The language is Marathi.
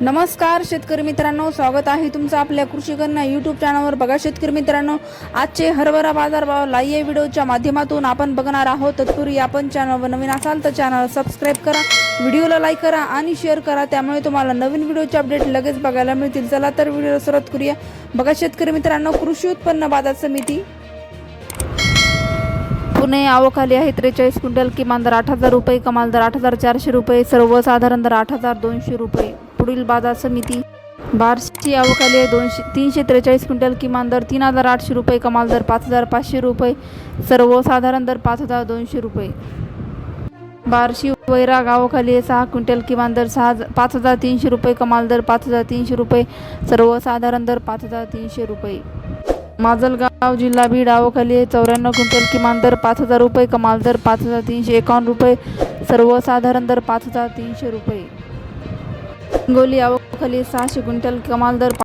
नमस्कार शेतकरी मित्रांनो. स्वागत आहे तुमचं आपल्या कृषी यूट्यूब चॅनलवर बघा शेतकरी मित्रांनो आजचे हरभरा बाजारभाव लाईव्ह व्हिडिओच्या माध्यमातून आपण बघणार आहोत. तत्पूर्वी आपण चॅनलवर नवीन असाल तर चॅनल सबस्क्राईब करा व्हिडिओला लाईक करा आणि शेअर करा. त्यामुळे तुम्हाला नवीन व्हिडिओचे अपडेट लगेच बघायला मिळतील. चला तर व्हिडिओला सुरुवात करूया. बघा शेतकरी मित्रांनो कृषी उत्पन्न बाजार समिती. पुणे आवखाली आहे. त्रेचाळीस क्विंटल किमान दर आठ हजार रुपये कमाल दर आठ हजार चारशे रुपये सर्वसाधारण दर आठ हजार दोनशे रुपये. पुढील बाजार समिती. बार्शी आवक आहे दोनशे तीनशे त्रेचाळीस क्विंटल किमान दर तीन हजार आठशे रुपये कमाल दर पाच हजार पाचशे रुपये सर्वसाधारण दर पाच हजार दोनशे रुपये. बार्शी वैरा गावाखाली आहे सहा क्विंटल किमान दर सहा पाच हजार तीनशे रुपये कमाल दर पाच हजार तीनशे रुपये सर्वसाधारण दर पाच हजार तीनशे रुपये. माजलगाव जिल्हा बीड आवक आहे चौऱ्याण्णव क्विंटल किमान दर पाच हजार रुपये कमाल दर पाच हजार तीनशे एकावन्न रुपये सर्वसाधारण दर पाच हजार तीनशे रुपये. हिंगोली आवक सहाशे क्विंटल कमाल दर